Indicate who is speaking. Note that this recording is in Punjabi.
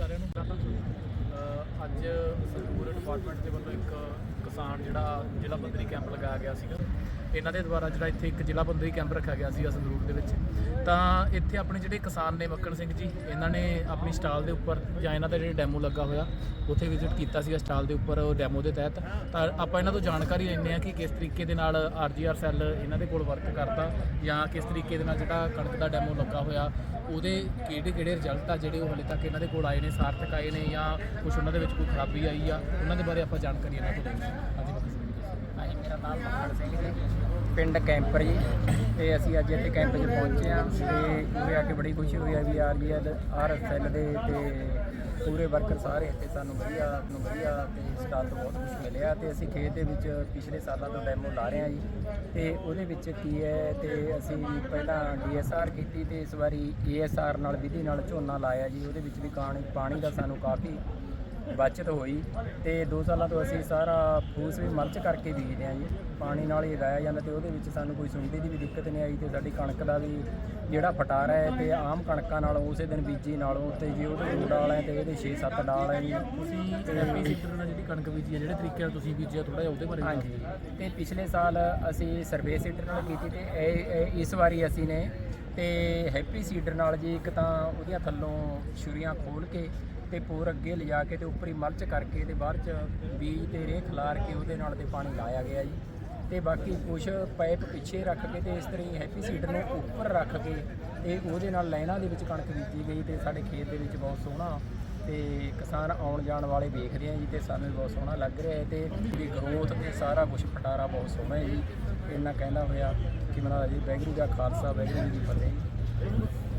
Speaker 1: ਸਾਰਿਆਂ ਨੂੰ। ਅਹ, ਅੱਜ ਸੰਗਰੂਰ ਡਿਪਾਰਟਮੈਂਟ ਦੇ ਵੱਲੋਂ ਇੱਕ ਕਿਸਾਨ ਜਿਹੜਾ ਜ਼ਿਲ੍ਹਾ ਪੱਧਰੀ ਕੈਂਪ ਲਗਾਇਆ ਗਿਆ ਸੀਗਾ। ਇਹਨਾਂ ਦੇ ਦੁਆਰਾ ਜਿਹੜਾ ਇੱਥੇ ਇੱਕ ਜ਼ਿਲ੍ਹਾ ਪੱਧਰੀ ਕੈਂਪ ਰੱਖਿਆ ਗਿਆ ਸੀਗਾ ਸੰਗਰੂਰ ਦੇ ਵਿੱਚ। ਤਾਂ ਇੱਥੇ ਆਪਣੇ ਜਿਹੜੇ ਕਿਸਾਨ ਨੇ ਮੱਕਣ ਸਿੰਘ ਜੀ, ਇਹਨਾਂ ਨੇ ਆਪਣੀ ਸਟਾਲ ਦੇ ਉੱਪਰ ਜਾਂ ਇਹਨਾਂ ਦਾ ਜਿਹੜਾ ਡੈਮੋ ਲੱਗਾ ਹੋਇਆ, ਉੱਥੇ ਵਿਜ਼ਿਟ ਕੀਤਾ ਸੀਗਾ ਸਟਾਲ ਦੇ ਉੱਪਰ ਉਹ ਡੈਮੋ ਦੇ ਤਹਿਤ। ਤਾਂ ਆਪਾਂ ਇਹਨਾਂ ਤੋਂ ਜਾਣਕਾਰੀ ਲੈਂਦੇ ਆ ਕਿ ਕਿਸ ਤਰੀਕੇ ਦੇ ਨਾਲ ਆਰਜੀਆਰ ਸੈੱਲ ਇਹਨਾਂ ਦੇ ਕੋਲ ਵਰਕ ਕਰਦਾ ਜਾਂ ਕਿਸ ਤਰੀਕੇ ਦੇ ਨਾਲ ਜਿਹੜਾ ਕਣਕ ਦਾ ਡੈਮੋ ਲੱਗਾ ਹੋਇਆ, ਉਹਦੇ ਕਿਹੜੇ ਕਿਹੜੇ ਰਿਜ਼ਲਟ ਆ ਜਿਹੜੇ ਉਹ ਹਲੇ ਤੱਕ ਇਹਨਾਂ ਦੇ ਕੋਲ ਆਏ ਨੇ, ਸਾਰਥਕ ਆਏ ਨੇ ਜਾਂ ਕੁਝ ਉਹਨਾਂ ਦੇ ਵਿੱਚ ਕੋਈ ਖਰਾਬੀ ਆਈ ਆ, ਉਹਨਾਂ ਦੇ ਬਾਰੇ ਆਪਾਂ ਜਾਣਕਾਰੀ ਇਹਨਾਂ ਤੋਂ ਲੈਂਦੇ ਹਾਂ। ਹਾਂਜੀ
Speaker 2: ਮੇਰਾ ਨਾਮ ਮਹਾਨ ਸਿੰਘ ਜੀ ਪਿੰਡ ਕੈਂਪਰ। ਜੀ ਤੇ ਅਸੀਂ ਅੱਜ ਇੱਥੇ ਕੈਂਪ 'ਚ ਪਹੁੰਚੇ ਹਾਂ। ਤੇ ਉਰੇ ਆ ਕੇ ਬੜੀ ਖੁਸ਼ੀ ਹੋਈ ਹੈ ਵੀ ਆਰਬੀਐਲ ਆਰ ਦੇ ਤੇ ਪੂਰੇ ਵਰਕਰ ਸਾਰੇ ਇੱਥੇ ਸਾਨੂੰ ਵਧੀਆ ਨੂੰ ਵਧੀਆ ਤੇ ਸਟਾਲ ਤੋਂ ਬਹੁਤ ਕੁਝ ਮਿਲਿਆ। ਤੇ ਅਸੀਂ ਖੇਤ ਦੇ ਵਿੱਚ ਪਿਛਲੇ ਸਾਲਾਂ ਤੋਂ ਡੈਮੋ ਲਾ ਰਹੇ ਹਾਂ ਜੀ। ਤੇ ਉਹਦੇ ਵਿੱਚ ਕੀ ਹੈ, ਤੇ ਅਸੀਂ ਪਹਿਲਾਂ ਡੀਐਸਆਰ ਕੀਤੀ ਤੇ ਇਸ ਵਾਰੀ ਏਐਸਆਰ ਨਾਲ, ਵਿਧੀ ਨਾਲ ਝੋਨਾ ਲਾਇਆ ਜੀ। ਉਹਦੇ ਵਿੱਚ ਵੀ ਪਾਣੀ ਪਾਣੀ ਦਾ ਸਾਨੂੰ ਕਾਫੀ ਬਚਤ ਹੋਈ ਤੇ 2 ਸਾਲਾਂ ਤੋਂ ਅਸੀਂ ਸਾਰਾ ਫੂਸ ਵੀ ਮਲਚ ਕਰਕੇ ਬੀਜਦੇ ਹਾਂ ਜੀ। ਪਾਣੀ ਨਾਲ ਹੀ ਉਗਾਇਆ ਜਾਂਦਾ ਤੇ ਉਹਦੇ ਵਿੱਚ ਸਾਨੂੰ ਕੋਈ ਸੁੰਡੀ ਦੀ ਵੀ ਦਿੱਕਤ ਨਹੀਂ ਆਈ ਤੇ ਸਾਡੀ ਕਣਕ ਦਾ ਵੀ ਜਿਹੜਾ ਫਟਾਰਾ ਹੈ ਤੇ ਆਮ ਕਣਕਾਂ ਨਾਲੋਂ ਉਸੇ ਦਿਨ ਬੀਜੀ ਨਾਲੋਂ ਤੇ ਜੇ ਉਹਦੇ ਦੋ ਡਾਲ ਹੈ ਤੇ ਇਹਦੇ 6-7 ਡਾਲ ਹੈ ਜੀ।
Speaker 1: ਤੁਸੀਂ ਐਪੀ ਸੀਟਰ ਨਾਲ ਜਿਹੜੀ ਕਣਕ ਬੀਜੀ ਹੈ ਜਿਹੜੇ ਤਰੀਕੇ ਨਾਲ ਤੁਸੀਂ ਬੀਜਿਆ ਥੋੜਾ ਜਿਹਾ ਉਹਦੇ ਬਾਰੇ।
Speaker 2: ਹਾਂਜੀ। ਤੇ ਪਿਛਲੇ ਸਾਲ ਅਸੀਂ ਸਰਵੇ ਸੀਡਰ ਨਾਲ ਕੀਤੀ ਤੇ ਇਸ ਵਾਰੀ ਅਸੀਂ ਨੇ ਤੇ ਹੈਪੀ ਸੀਡਰ ਨਾਲ ਜੀ ਇੱਕ ਤਾਂ ਉਹਦੀਆਂ ਥੱਲੋਂ ਛੁਰੀਆਂ ਖੋਲ ਕੇ ਤੇ ਪੋਰ ਅੱਗੇ ਲਿਜਾ ਕੇ ਤੇ ਉੱਪਰ ਹੀ ਮਲਚ ਕਰਕੇ ਤੇ ਬਾਹਰ ਚ ਬੀਜ ਤੇ ਰੇਹ ਖਿਲਾਰ ਕੇ ਉਹਦੇ ਨਾਲ ਤੇ ਪਾਣੀ ਲਾਇਆ ਗਿਆ ਜੀ। ਤੇ ਬਾਕੀ ਕੁਛ ਪਾਈਪ ਪਿੱਛੇ ਰੱਖ ਕੇ ਤੇ ਇਸ ਤਰ੍ਹਾਂ ਹੀ ਹੈਪੀ ਸੀਡਰ ਨੂੰ ਉੱਪਰ ਰੱਖ ਕੇ ਤੇ ਉਹਦੇ ਨਾਲ ਲਾਈਨਾਂ ਦੇ ਵਿੱਚ ਕਣਕ ਬੀਜੀ ਗਈ ਤੇ ਸਾਡੇ ਖੇਤ ਦੇ ਵਿੱਚ ਬਹੁਤ ਸੋਹਣਾ ਤੇ ਕਿਸਾਨ ਆਉਣ ਜਾਣ ਵਾਲੇ ਵੇਖਦੇ ਆ ਜੀ ਤੇ ਸਾਨੂੰ ਬਹੁਤ ਸੋਹਣਾ ਲੱਗ ਰਿਹਾ ਹੈ ਤੇ ਦੀ ਗਰੋਥ ਤੇ ਸਾਰਾ ਕੁਝ ਫਟਾਰਾ ਬਹੁਤ ਸੋਹਣਾ ਹੈ ਜੀ। ਇੰਨਾ ਕਹਿੰਦਾ ਹੋਇਆ ਕਿ ਮਹਾਰਾਜ ਜੀ ਵੈਗਰੂ ਦਾ ਖਾਲਸਾ ਵੈਗਰੂ ਜੀ ਦੀ ਫਤਿਹ।